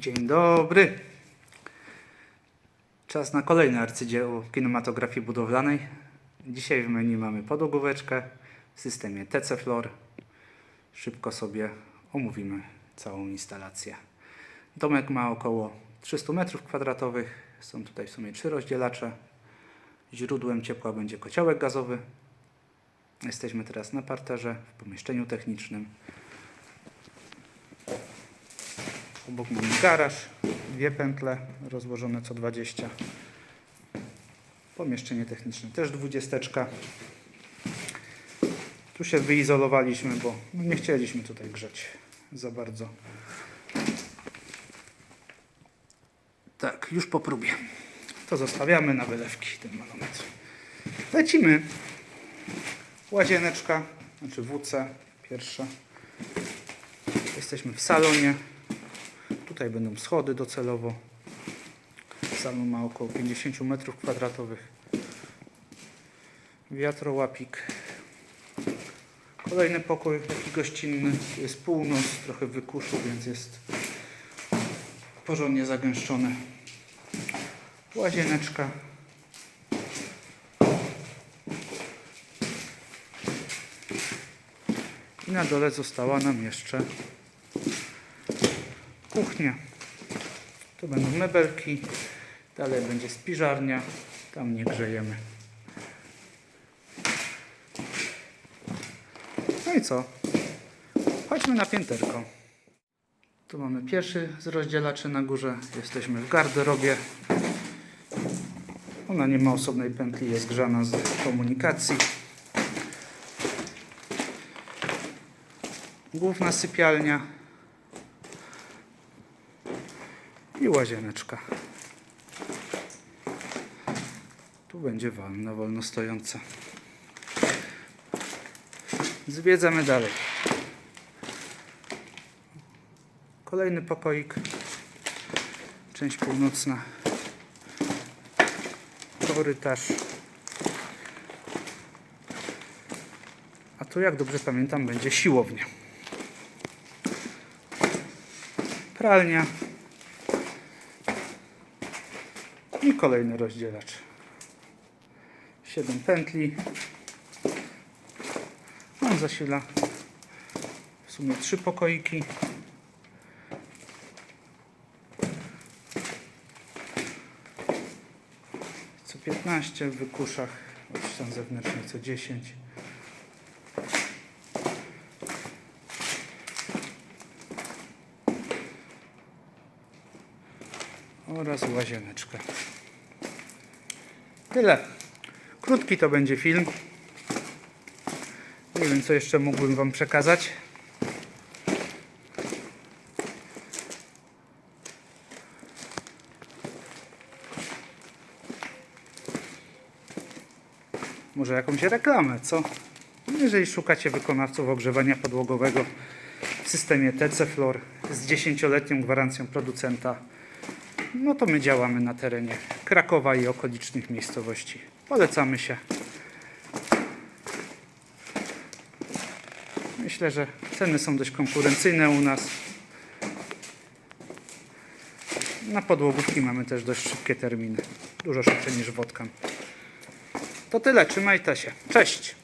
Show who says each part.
Speaker 1: Dzień dobry. Czas na kolejne arcydzieło kinematografii budowlanej. Dzisiaj w menu mamy podłogóweczkę w systemie TC Floor. Szybko sobie omówimy całą instalację. Domek ma około 300 m2. Są tutaj w sumie trzy rozdzielacze. Źródłem ciepła będzie kociołek gazowy. Jesteśmy teraz na parterze w pomieszczeniu technicznym. Obok mamy garaż, dwie pętle rozłożone co 20. Pomieszczenie techniczne też dwudziesteczka. Tu się wyizolowaliśmy, bo no nie chcieliśmy tutaj grzać za bardzo. Tak, już po próbie. To zostawiamy na wylewki ten manometr. Lecimy. Łazieneczka, znaczy WC pierwsza. Jesteśmy w salonie. Tutaj będą schody docelowo. Salon ma około 50 m2. Wiatrołapik. Kolejny pokój, taki gościnny. Jest północ, trochę wykuszu, więc jest porządnie zagęszczone. Łazieneczka. I na dole została nam jeszcze kuchnia. Tu będą mebelki. Dalej będzie spiżarnia. Tam nie grzejemy. No i co? Chodźmy na pięterko. Tu mamy pierwszy z rozdzielaczy na górze. Jesteśmy w garderobie. Ona nie ma osobnej pętli, jest grzana z komunikacji. Główna sypialnia. i łazieneczka. Tu będzie wanna wolno stojąca. Zwiedzamy dalej. Kolejny pokoik. Część północna. Korytarz. A tu, jak dobrze pamiętam, będzie siłownia. Pralnia. I kolejny rozdzielacz. 7 pętli. On zasila w sumie trzy pokoiki. Co 15 w wykuszach, od ścian zewnętrznych co 10. oraz łazieneczka. Tyle. Krótki to będzie film. Nie wiem, co jeszcze mógłbym Wam przekazać. Może jakąś reklamę, co? Jeżeli szukacie wykonawców ogrzewania podłogowego w systemie TC z 10-letnią gwarancją producenta, no to my działamy na terenie Krakowa i okolicznych miejscowości. Polecamy się. Myślę, że ceny są dość konkurencyjne u nas. Na podłogówki mamy też dość szybkie terminy. Dużo szybciej niż wodkan. To tyle, trzymajcie się. Cześć!